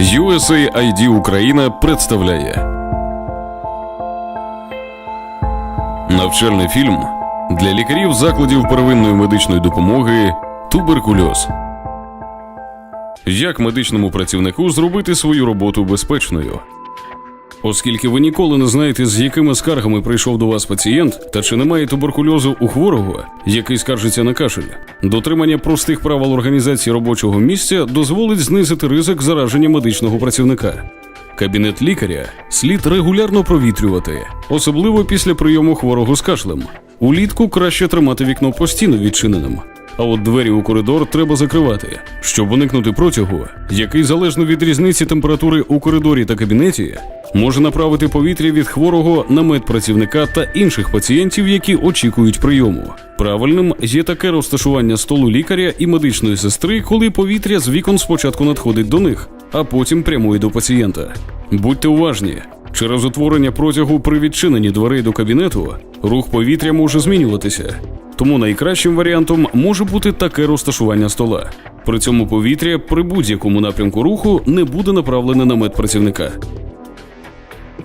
USAID Україна представляє навчальний фільм для лікарів закладів первинної медичної допомоги Туберкульоз. Як медичному працівнику зробити свою роботу безпечною? Оскільки ви ніколи не знаєте, з якими скаргами прийшов до вас пацієнт, та чи немає туберкульозу у хворого, який скаржиться на кашель, дотримання простих правил організації робочого місця дозволить знизити ризик зараження медичного працівника. Кабінет лікаря слід регулярно провітрювати, особливо після прийому хворого з кашлем. Улітку краще тримати вікно постійно відчиненим. А от двері у коридор треба закривати, щоб уникнути протягу, який залежно від різниці температури у коридорі та кабінеті, може направити повітря від хворого на медпрацівника та інших пацієнтів, які очікують прийому. Правильним є таке розташування столу лікаря і медичної сестри, коли повітря з вікон спочатку надходить до них, а потім прямує до пацієнта. Будьте уважні. Через утворення протягу при відчиненні дверей до кабінету рух повітря може змінюватися. Тому найкращим варіантом може бути таке розташування стола. При цьому повітря при будь-якому напрямку руху не буде направлене на медпрацівника.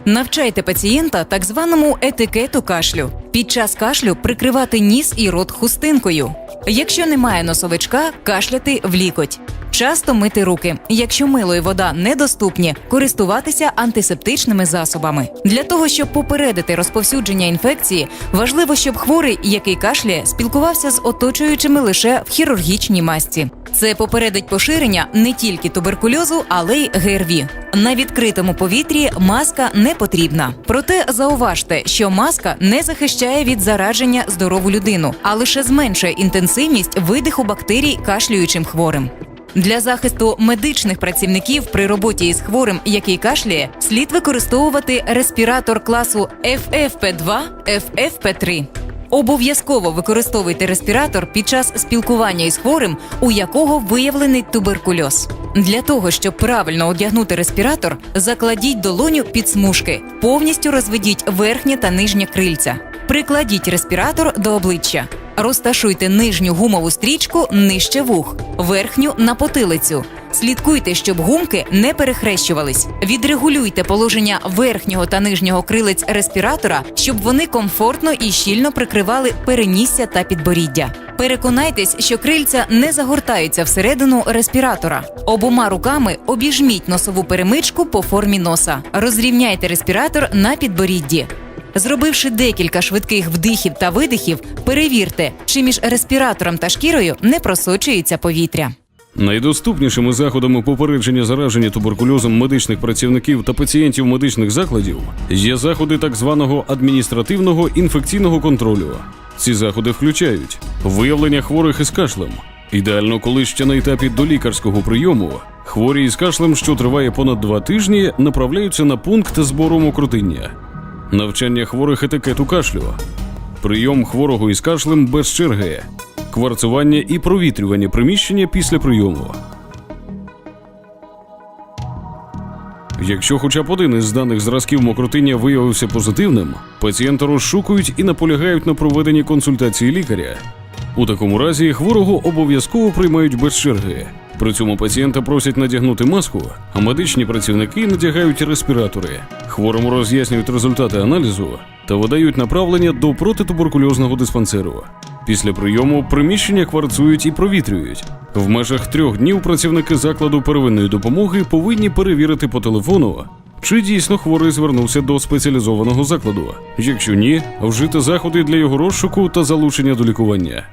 Навчайте пацієнта так званому етикету кашлю. Під час кашлю прикривати ніс і рот хустинкою. Якщо немає носовичка, кашляти в лікоть. Часто мити руки. Якщо мило і вода недоступні, користуватися антисептичними засобами. Для того, щоб попередити розповсюдження інфекції, важливо, щоб хворий, який кашляє, спілкувався з оточуючими лише в хірургічній масці. Це попередить поширення не тільки туберкульозу, але й ГРВІ. На відкритому повітрі маска не потрібна. Проте зауважте, що маска не захищає від зараження здорову людину, а лише зменшує інтенсивність видиху бактерій кашлюючим хворим. Для захисту медичних працівників при роботі із хворим, який кашляє, слід використовувати респіратор класу FFP2, FFP3. Обов'язково використовуйте респіратор під час спілкування із хворим, у якого виявлений туберкульоз. Для того, щоб правильно одягнути респіратор, закладіть долоню під смужки, повністю розведіть верхнє та нижнє крильця. Прикладіть респіратор до обличчя. Розташуйте нижню гумову стрічку нижче вух, верхню на потилицю. Слідкуйте, щоб гумки не перехрещувались. Відрегулюйте положення верхнього та нижнього крилець респіратора, щоб вони комфортно і щільно прикривали перенісся та підборіддя. Переконайтесь, що крильця не загортаються всередину респіратора. Обома руками обіжміть носову перемичку по формі носа. Розрівняйте респіратор на підборідді. Зробивши декілька швидких вдихів та видихів, перевірте, чи між респіратором та шкірою не просочується повітря. Найдоступнішими заходами попередження зараження туберкульозом медичних працівників та пацієнтів медичних закладів є заходи так званого адміністративного інфекційного контролю. Ці заходи включають виявлення хворих із кашлем. Ідеально, коли ще на етапі долікарського прийому хворі із кашлем, що триває понад два тижні, направляються на пункт збору мокротиння, навчання хворих етикету кашлю, прийом хворого із кашлем без черги, кварцування і провітрювання приміщення після прийому. Якщо хоча б один із даних зразків мокротиння виявився позитивним, пацієнта розшукують і наполягають на проведенні консультації лікаря. У такому разі хворого обов'язково приймають без черги. При цьому пацієнта просять надягнути маску, а медичні працівники надягають респіратори. Хворому роз'яснюють результати аналізу та видають направлення до протитуберкульозного диспансеру. Після прийому приміщення кварцують і провітрюють. В межах трьох днів працівники закладу первинної допомоги повинні перевірити по телефону, чи дійсно хворий звернувся до спеціалізованого закладу. Якщо ні, вжити заходи для його розшуку та залучення до лікування.